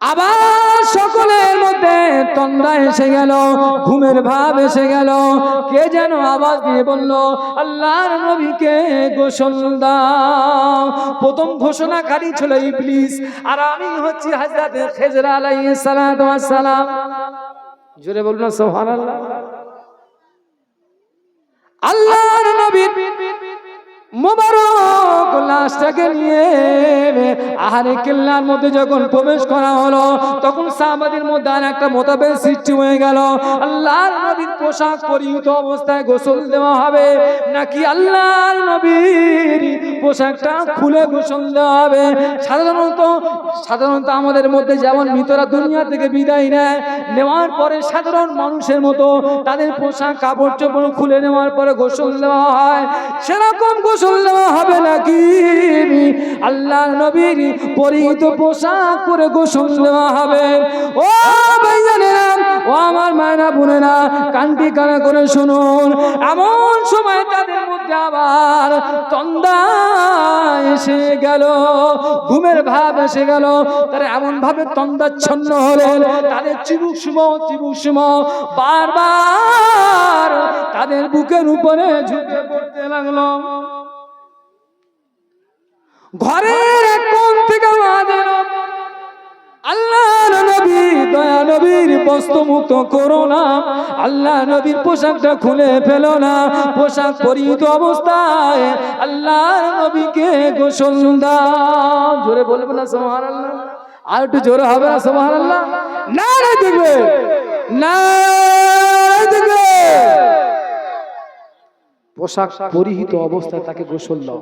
আবার সকলের মধ্যে তন্দা এসে গেল, ঘুমের ভাব এসে গেল। কে যেন আওয়াজ দিয়ে বলল, আল্লাহর নবীকে গোসল দাও। প্রথম ঘোষণাকারী ছিল ইবলিস, আর আমি হচ্ছি হাজরাতে খেজরা আলাইহিস সালাতু ওয়াস সালাম। জোরে বলুন সুবহানাল্লাহ। আল্লাহর নবী মোবারক লাশটাকে নিয়ে আহারে কেল্লার মধ্যে যখন প্রবেশ করা হলো, তখন সাহাবাদের মধ্যে আর একটা মোতাবেক সৃষ্টি হয়ে গেল। আল্লাহর নবীর পোশাক পরিহিত অবস্থায় গোসল দেওয়া হবে, নাকি আল্লাহর নবীর পোশাকটা খুলে গোসল দেওয়া হবে? সাধারণত সাধারণত আমাদের মধ্যে যেমন মৃতরা দুনিয়া থেকে বিদায় নেয়, নেওয়ার পরে সাধারণ মানুষের মতো তাদের পোশাক কাপড় চোপড় খুলে নেওয়ার পরে গোসল দেওয়া হয়। সেরকম গোসল দেওয়া হবে নাকি? আল্লাহ নবীর পরিহিত পোশাক পরে গোসল দেওয়া হবে। ও ও আমার মায়না বোনেরা কান্তি কানা করে শুনুন। এমন সময় তাদের মধ্যে আবার তন্দা এসে গেল, ঘুমের ভাব এসে গেল। তারা এমন ভাবে তন্দাচ্ছন্ন হলেন, তাদের চিবুক সুম চিবুক সুম বারবার তাদের বুকের উপরে ঝুঁকে পড়তে লাগল। ঘরের থেকে আওয়াজ এলো আল্লাহ নবী, দয়া নবীর করো না। আল্লাহ নবীর পোশাকটা খুলে ফেলো না। পোশাক পরিহিত অবস্থায় আল্লাহ নবীকে গোসল দাও। জোরে বলব না আর একটু জোরে হবে না আল্লাহ না না দেখবে। পোশাক পরিহিত অবস্থায় তাকে গোসল দাও।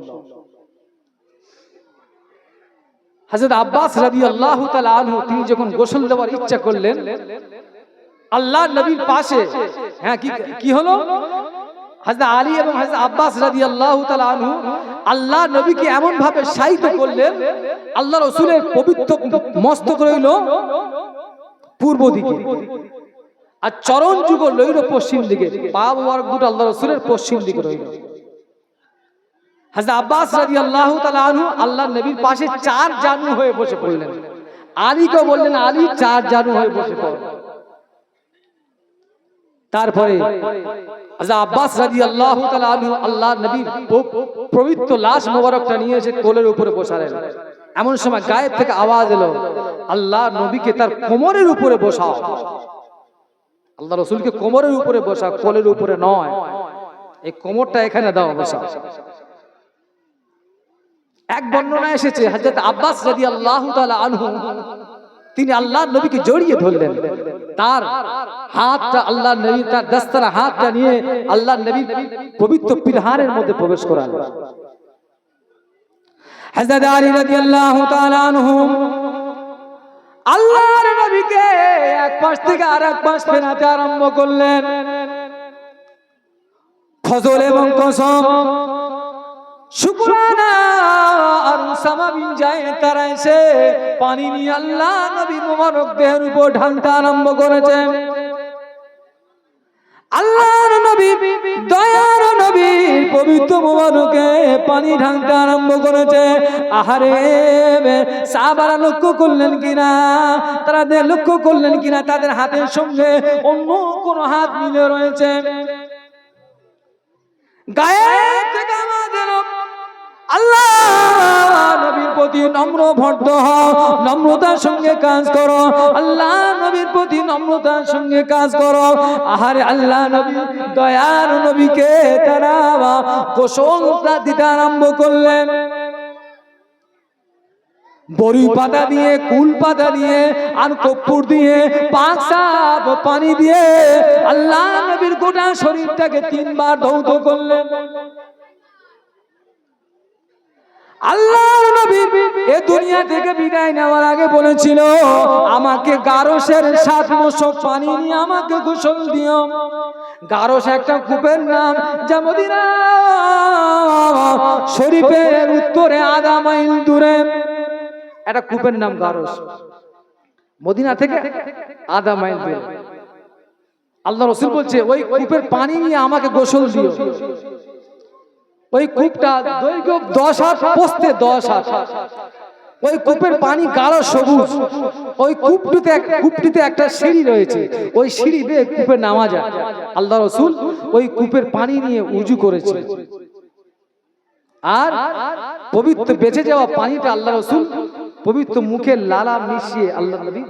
হাজরত আব্বাস রাদি আল্লাহ আনহু, তিনি যখন গোসল দেওয়ার ইচ্ছা করলেন আল্লাহ নবীর পাশে হ্যাঁ কি হলো? হাজরত আলী এবং হাজরত আব্বাস রাদি আল্লাহ আনহু আল্লাহ নবীকে এমন ভাবে সাহিত্য করলেন আল্লাহ রসুলের পবিত্র মস্তক রইল পূর্ব দিকে আর চরণ যুগ লইল পশ্চিম দিকে। পা মোবারক দুটো আল্লাহ রসুলের পশ্চিম দিকে রইল। হাজরত আব্বাস তাআলা আনহু আল্লাহর নবীর পাশে চার জানু হয়ে বসে পড়লেন। আলীকে বললেন, আলী, চার জানু হয়ে বসে তারপরে আব্বাস রাদিয়াল্লাহু তাআলা আনহু আল্লাহর নবীর পবিত্র লাশ মোবারকটা নিয়ে এসে কোলের উপরে বসালেন। এমন সময় গায়ের থেকে আওয়াজ এলো আল্লাহ নবীকে তার কোমরের উপরে বসাও। আল্লাহ রসুলকে কোমরের উপরে বসা কোলের উপরে নয়। এই কোমরটা এখানে দাও বসা এক বর্ণনা এসেছে, হযরত আব্বাস রাদিয়াল্লাহু তাআলা আনহু, তিনি আল্লাহর নবীকে জড়িয়ে ধরলেন। তার হাতটা আল্লাহর নবী, তার দস্তরা হাতটা নিয়ে আল্লাহর নবী পবিত্র পিরহানের মধ্যে প্রবেশ করালেন হযরত আলী রাদিয়াল্লাহু তাআলা আনহু, আল্লাহর নবীকে এক পাশ থেকে আর এক পাশ ফেরাতে আরম্ভ করলেন। ফজল এবং কসম পানি আরম্ভ করেছে। পবিত্র মুবারকে পানি আরম্ভ করেছে। আহারে সাহাবারা লক্ষ্য করলেন কিনা? তারা লক্ষ্য করলেন কিনা, তাদের হাতের সঙ্গে অন্য কোন হাত মিলে রয়েছে। গায়ে প্রতি নম্র ভদ্র হও, নম্রতার সঙ্গে কাজ করো। আল্লাহ নবীর প্রতি নম্রতার সঙ্গে কাজ করো। আহারে আল্লাহ নবী, দয়ার নবীকে তারা গোসল দিতে আরম্ভ করলেন। বড়ি পাতা দিয়ে, কুল পাতা দিয়ে, আর কপ্পুর দিয়ে পাঁচ পানি দিয়ে আল্লাহ নবীর গোটা শরীরটাকে তিনবার ধৌত করলেন। আল্লাহ এ দুনিয়া থেকে বিদায় নেওয়ার আগে বলেছিল, আমাকে গারসের সাত মশক পানি নিয়ে আমাকে গোসল দিও। গারস একটা কূপের নাম যা মদিনা। শরীফের উত্তরে আধা মাইল দূরে। একটা কূপের নাম গারস। মদিনা থেকে আধা মাইল দূরে। আল্লাহ রসুল বলছে, ওই কূপের পানি নিয়ে আমাকে গোসল দিও। ওই কূপটা দৈর্ঘ্য দশ হাত, পোস্তে দশ হাত। ওই কূপের পানি গাঢ় সবুজ। ওই কূপটিতে কূপটিতে একটা সিঁড়ি রয়েছে। ওই সিঁড়ি বেয়ে কূপে নামা যায়। আল্লাহ রসুল ওই কূপের পানি নিয়ে উজু করেছে। আর পবিত্র বেঁচে যাওয়া পানিটা আল্লাহ রসুল পবিত্র মুখে লালা মিশিয়ে আল্লাহ নবী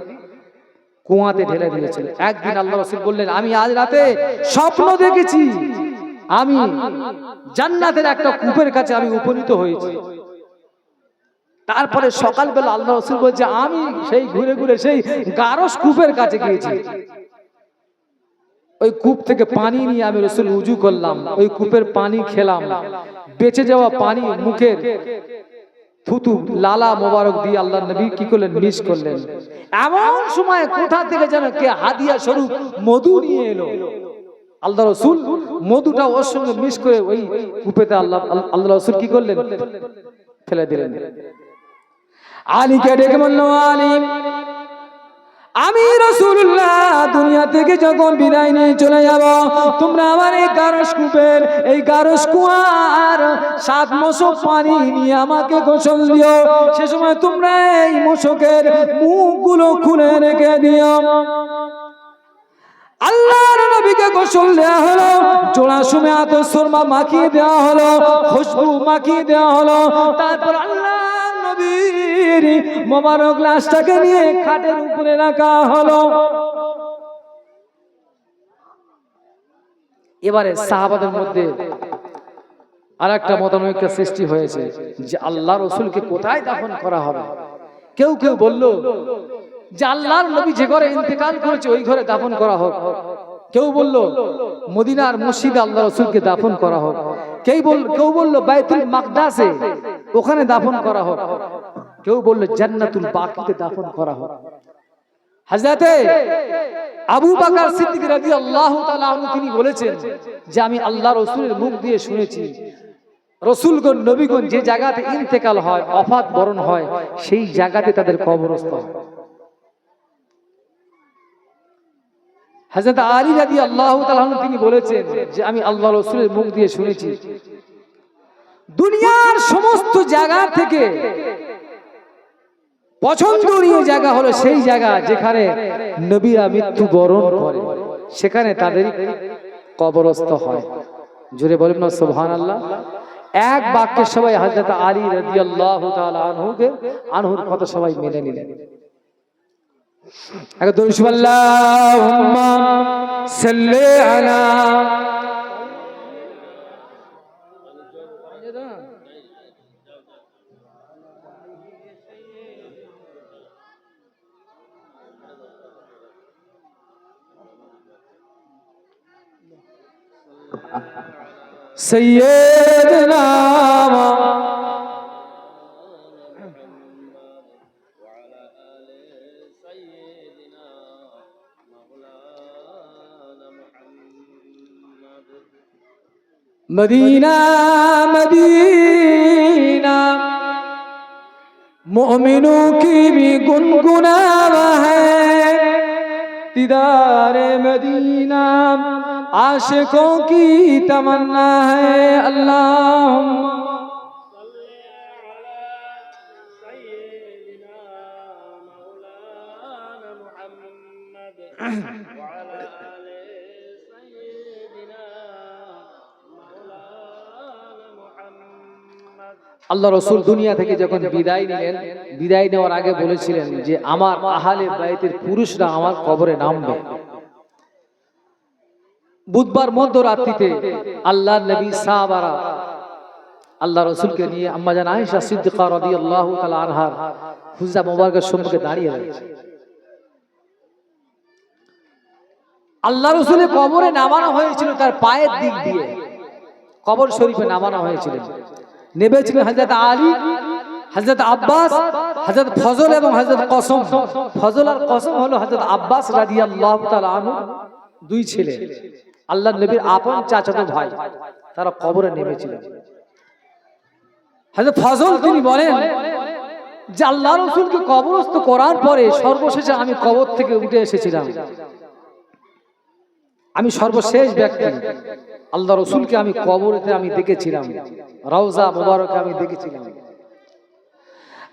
কুয়াতে ঢেলে দিয়েছিল একদিন আল্লাহ রসুল বললেন, আমি আজ রাতে স্বপ্ন দেখেছি। আমি জান্নাতের একটা কূপের কাছে আমি উপনীত হয়েছি। তারপরে সকালবেলা আল্লাহ রসুল বলছে, আমি সেই ঘুরে ঘুরে সেই গারস কূপের কাছে গিয়েছি। ওই কূপ থেকে পানি নিয়ে আমি রসুল উজু করলাম, ওই কূপের পানি খেলাম। বেঁচে যাওয়া পানি মুখের থুতু লালা মোবারক দিয়ে আল্লাহ নবী কি করলেন? মিস করলেন। এমন সময় কোথা থেকে যেন কে হাদিয়া স্বরূপ মধু নিয়ে এলো। আল্লাহ রসুল মধুটা ওর সঙ্গে মিস করে ওই কূপেতে আল্লাহ আল্লাহ রসুল কি করলেন? ফেলে দিলেন। আলীকে ডেকে বলল, আলী, আমি রসুল্লাহ দুনিয়া থেকে যখন বিদায় নিয়ে চলে যাব, তোমরা আমার এই গারস কূপের, এই গারস কুয়ার সাত মশক পানি নিয়ে আমাকে গোসল দিও। সে সময় তোমরা এই মশকের মুখগুলো খুলে রেখে দিও। আল্লাহর নবীকে গোসল দেওয়া হলো জোড়া সুমে আত সুরমা মাখিয়ে দেওয়া হলো, খুশবু মাখিয়ে দেওয়া হলো। তারপর আল্লাহ নবীর মোবারক নিয়ে খাটের উপরে রাখা হলো। এবারে সাহাবাদের মধ্যে আর একটা মতানৈক্য সৃষ্টি হয়েছে যে আল্লাহ রসুলকে কোথায় দাফন করা হবে? কেউ কেউ বলল নবী যে ঘরে ইন্তেকাল করেছে, ওই ঘরে দাফন করা হোক। কেউ বলল, মদিনার মসজিদে আল্লাহ রসুলকে দাফন করা হোক। কেউ বল, কেউ মাকদাসে ওখানে দাফন করা হোক। কেউ বলল, জান্নাতুল বাকিতে দাফন করা হোক। হাজরাতে, আবু বাকার সিদ্দিক তাআলা আনহু তিনি বলেছেন যে, আমি আল্লাহ রসুলের মুখ দিয়ে শুনেছি, রসুলগণ, নবীগণ যে জায়গাতে ইন্তেকাল হয়, অফাত বরণ হয়, সেই জায়গাতে তাদের কবরস্থ হয়। হাজরত আলী রাদি আল্লাহ তিনি বলেছেন যে আমি আল্লাহ রসুলের মুখ দিয়ে শুনেছি, দুনিয়ার সমস্ত জায়গা থেকে পছন্দনীয় জায়গা হলো সেই জায়গা যেখানে নবীরা মৃত্যু বরণ করে, সেখানে তাদের কবরস্থ হয়। জোরে বলেন না সোহান আল্লাহ এক বাক্যে সবাই হাজরত আলী রাজি আল্লাহ আনহুকে, আনহুর কথা সবাই মেনে নিলেন। اگر درش اللهم صل علی سيدنا মদিনা মদিনা। মোমিনু কি ভি গুনগুনা দিদার মদিনা আশিকোঁ কি তমন্না হ্যাঁ আল্লাহ আল্লাহ রসুল দুনিয়া থেকে যখন বিদায় নিলেন বিদায় নেওয়ার আগে বলেছিলেন যে আমার আহালে বাইতের পুরুষরা আমার কবরে নামবে। বুধবার মধ্যরাত্রিতে আল্লাহ নবী সাহাবারা আল্লাহ রসুলকে নিয়ে আম্মাজান আয়েশা সিদ্দিকা রাদিয়াল্লাহু তাআলা আনহার হুজরা মোবারকের সম্মুখে দাঁড়িয়ে রয়েছে। আল্লাহ রসুলের কবরে নামানো হয়েছিল তার পায়ের দিক দিয়ে। কবর শরীফে নামানো হয়েছিল। নেবেছিলেন হজরত আলী হজরত আব্বাস হজরত ফজল এবং হজরত কসম। ফজল আর কসম হলো হজরত আব্বাস রাদিয়াল্লাহু তাআলা আনহু, দুই ছেলে। আল্লাহ নবীর আপন চাচাতো ভাই, তারা কবরে নেমেছিলেন। হজরত ফজল তিনি বলেন যে আল্লাহ রসুলকে কবরস্থ করার পরে সর্বশেষে আমি কবর থেকে উঠে এসেছিলাম। আমি সর্বশেষ ব্যক্তি। আল্লাহ রসুলকে আমি কবরেতে আমি দেখেছিলাম। রওজা মোবারকে আমি দেখেছিলাম।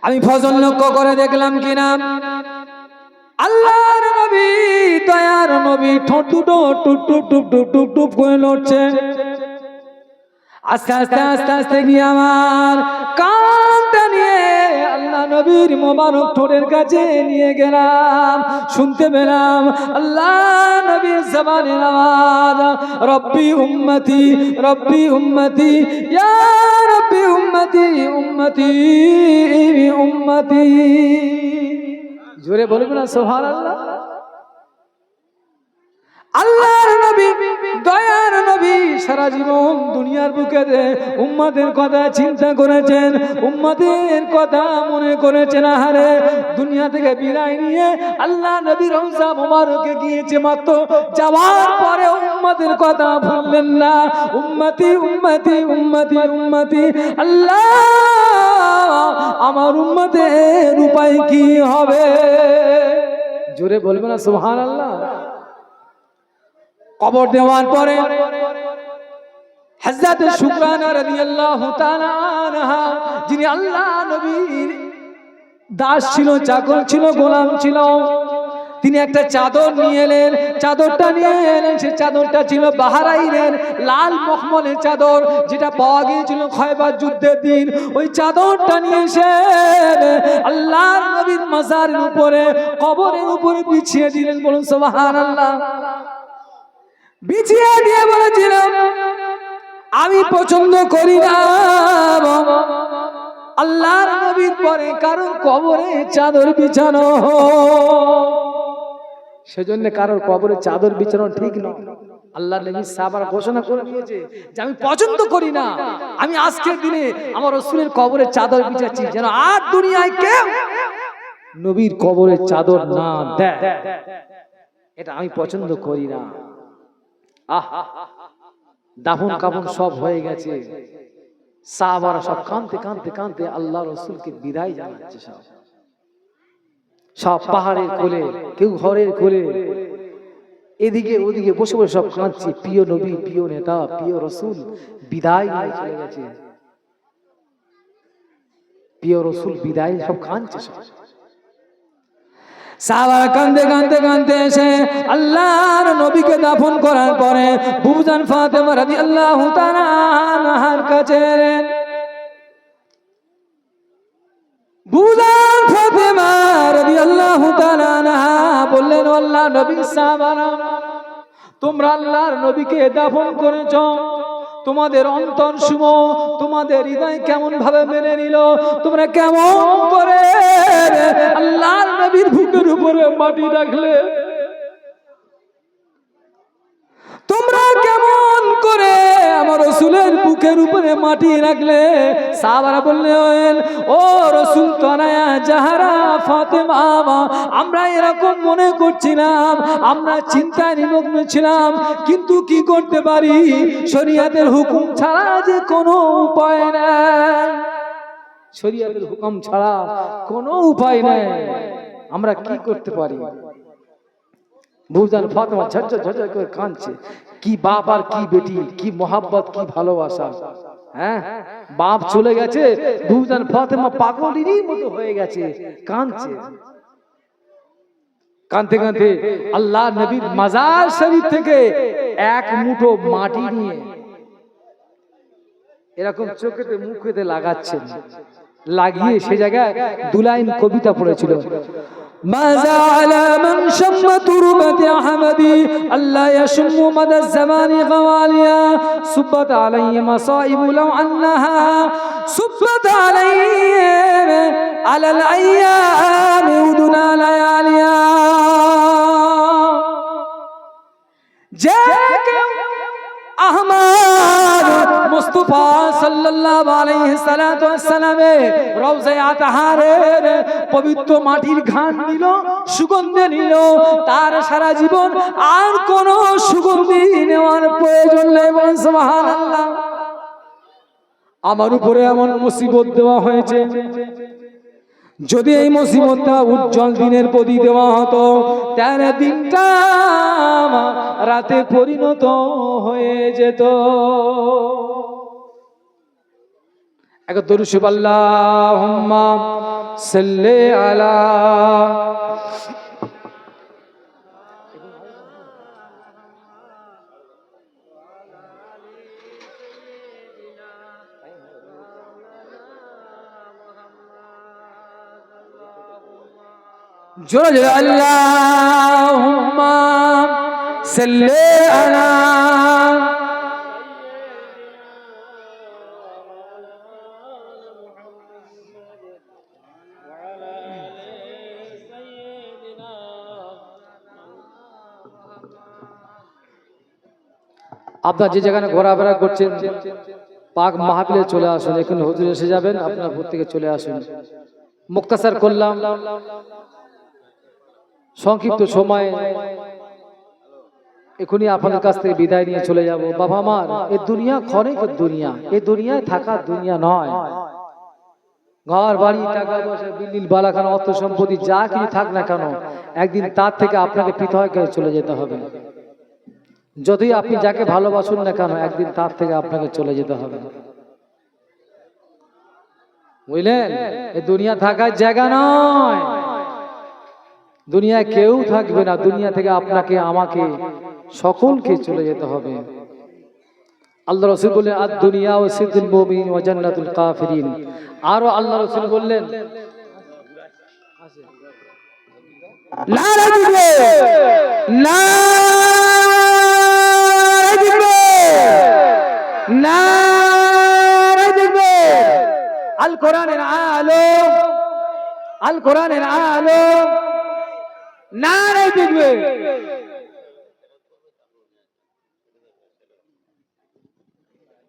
আমি ফজল লক্ষ্য করে দেখলাম কিনা? আল্লাহর নবী, দয়ার নবী ঠোঁট টুপ টুপ টুপ টুপ টুপ টুপ করে লড়ছে। আস্তে আস্তে আস্তে আস্তে গিয়ে আমার আল্লাহ নবীর মোবারক ঠোঁটের কাছে নিয়ে গেলাম। শুনতে পেলাম আল্লাহ নবীর জবানের আওয়াজ রব্বি উম্মতি রব্বি উম্মতি, ইয়া রব্বি উম্মতি উম্মতি উম্মতি। জোরে বলবেন না, সুবহানাল্লাহ? আল্লাহর নবী, দয়ার নবী সারা জীবন দুনিয়ার বুকে উম্মাদের কথা চিন্তা করেছেন, উম্মাদের কথা মনে করেছেন, আহারে। দুনিয়া থেকে বিদায় নিয়ে আল্লাহ নবী রমজা মোবারকে গিয়েছে মাত্র, যাওয়ার পরে উম্মাদের কথা ভুললেন না। উম্মতি উম্মতি উম্মতি উম্মতি। আল্লাহ, আমার উম্মতের উপায় কি হবে? জোরে বলবে না সুবহান আল্লাহ কবর দেওয়ার পরে হযরত শুকরানা রাদিয়াল্লাহু তাআলা আনহা, যিনি আল্লাহ নবীর দাস ছিল, চাকর ছিল, গোলাম ছিল, তিনি একটা চাদর নিয়ে এলেন, চাদরটা নিয়ে এলেন সে চাদরটা ছিল বাহারাইনের লাল মখমলের চাদর, যেটা পাওয়া গিয়েছিল খয়বার যুদ্ধের দিন। ওই চাদরটা নিয়ে এসে আল্লাহর নবীর মাজারের উপরে, কবরের উপরে বিছিয়ে দিলেন, বলুন সুবহানাল্লাহ। বিছিয়ে দিয়ে বলেছিলাম, আমি পছন্দ করি না আল্লাহর নবীর পরে কারোর কবরে চাদর বিছানো সেজন্য কারোর কবরে চাদর বিছানো ঠিক নয়। আল্লাহ নবী সাহাবারা ঘোষণা করে দিয়েছে যে, আমি পছন্দ করি না। আমি আজকের দিনে আমার রসুলের কবরে চাদর বিছাচ্ছি। যেন আর দুনিয়ায় কেউ নবীর কবরে চাদর না দেয়। এটা আমি পছন্দ করি না। দাফন কাফন সব হয়ে গেছে। সাহাবারা সব কাঁদতে কাঁদতে কাঁদতে আল্লাহ রসুলকে বিদায় জানাচ্ছে সব। সব পাহাড়ের কোলে, কেউ ঘরের কোলে। এদিকে ওদিকে বসে বসে সব কাঁদছে। প্রিয় নবী, প্রিয় নেতা, প্রিয় রসুল বিদায় চলে গেছে। প্রিয় রসুল বিদায় সব কাঁদছে সব। সাহাবারা কান্দে কান্দে কান্দে এসে আল্লাহর নবীকে দাফন করার পরে বুবজান ফাতেমা রাদিয়াল্লাহু তাআলা আনহার কাছে ফাতেমা তাআলা আনহা বললেন আল্লাহ নবী তোমরা আল্লাহর নবীকে দাফন করেছ। তোমাদের অন্তর শুভ তোমাদের হৃদয় কেমন ভাবে মেনে নিল? তোমরা কেমন করে উপরে মাটি রাখলে তোমরা কেমন করে আমার রসুলের বুকের উপরে মাটি রাখলে? সাহাবারা বললেন, ও রসুল তনায়া যাহারা ফাতেমা, আমরা এরকম মনে করছিলাম, আমরা চিন্তায় নিমগ্ন ছিলাম, কিন্তু কি করতে পারি? শরিয়াতের হুকুম ছাড়া যে কোনো উপায় নাই। শরিয়াতের হুকুম ছাড়া কোনো উপায় নাই। আমরা কি করতে পারি? বুঝলেন ফাতেমা ঝরঝর ঝরঝর করে কাঁদছে। কি বাপ আর কি বেটি কি মোহাব্বত কি ভালোবাসা। হ্যাঁ? বাপ চলে গেছে বুঝলেন ফাতেমা পাগলিরই মতো হয়ে গেছে কাঁদছে। কাঁদতে কাঁদতে আল্লাহ নবীর মাজার শরীফ থেকে এক মুঠো মাটি নিয়ে এরকম চোখেতে মুখেতে লাগাচ্ছেন। লাগিয়ে সে জায়গায় দুলাইন কবিতা পড়েছিল। ما زال من شم تربة أحمدي ألا يشم مدى الزمان غواليا. صبت علي مصائب لو أنها صبت علي على الأيام ودنا لياليا. جاك আহমদ মুস্তাফা সাল্লাল্লাহু আলাইহি সাল্লাতু ওয়াসসালামে রওজায়ে আতাহারের পবিত্র মাটির ঘান নিল, সুগন্ধি নিল। তার সারা জীবন আর কোন সুগন্ধি নেওয়ার প্রয়োজন নেই সুবহানাল্লাহ। আমার উপরে এমন মুসিবত দেওয়া হয়েছে যদি এই মুসিবতটা উজ্জ্বল দিনের প্রতি দেওয়া হতো, তাহলে দিনটা রাতে পরিণত হয়ে যেত। এক দরুশিবাল্লাহ সেল্লে صل জোরে জোরে, আল্লাহুম্মা আপনার যে যেখানে ঘোরাফেরা করছেন, পাক মাহাবিলে চলে আসুন, এখন হুজুর এসে যাবেন, আপনার ভর্তিকে থেকে চলে আসুন। মুক্তাসার করলাম। সংক্ষিপ্ত সময়ে এখনই আপনাদের কাছ থেকে বিদায় নিয়ে চলে যাব। বাবা আমার এ দুনিয়া ক্ষণিক দুনিয়া এ দুনিয়ায় থাকা দুনিয়া নয়। ঘর বাড়ি টাকা পয়সা বিল্ডিং বালাখানা অর্থ সম্পত্তি যা কিছু থাক না কেন একদিন তার থেকে আপনাকে পৃথক হয়ে চলে যেতে হবে। যতই আপনি যাকে ভালোবাসুন না কেন একদিন তার থেকে আপনাকে চলে যেতে হবে। বুঝলেন? এ দুনিয়া থাকার জায়গা নয়। দুনিয়ায় কেউ থাকবে না, দুনিয়া থেকে আপনাকে, আমাকে, সকলকে চলে যেতে হবে। আল্লাহ রসুল বললেন আর দুনিয়া ও সিদ্দুল মুমিন ও জান্নাতুল কাফিরিন। আরও আল্লাহ রসুল বললেন আল কোরআনের আলো আল কোরআনের আলো। নারা দিবে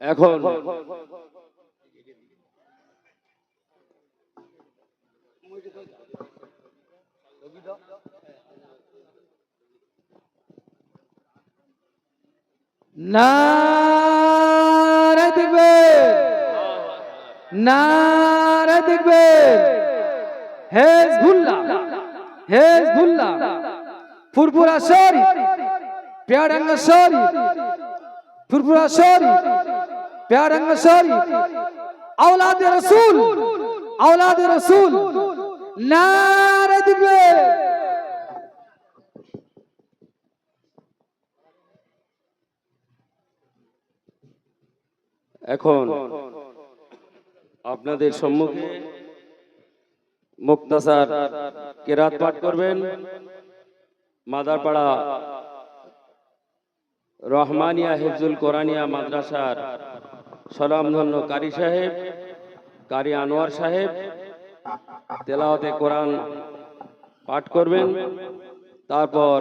এখন নারা দেখবে। নারা দেখবে। হেজবুল্লাহ হেজবুল্লাহ ফুরফুরা শরী পেয়ারাঙ্গা শরী ফুরফুরা শরী পেয়ারাঙ্গা শরী আওলাদ রসুল আওলাদ রসুল, নারা দেখবে এখন আপনাদের সম্মুখে মুক্তাসার কেরাত পাঠ করবেন। মাদারপাড়া রহমানিয়া হেফজুল কোরআনিয়া মাদ্রাসার সলামধন্য কারি সাহেব, কারি আনোয়ার সাহেব তেলাওয়াতে কোরআন পাঠ করবেন। তারপর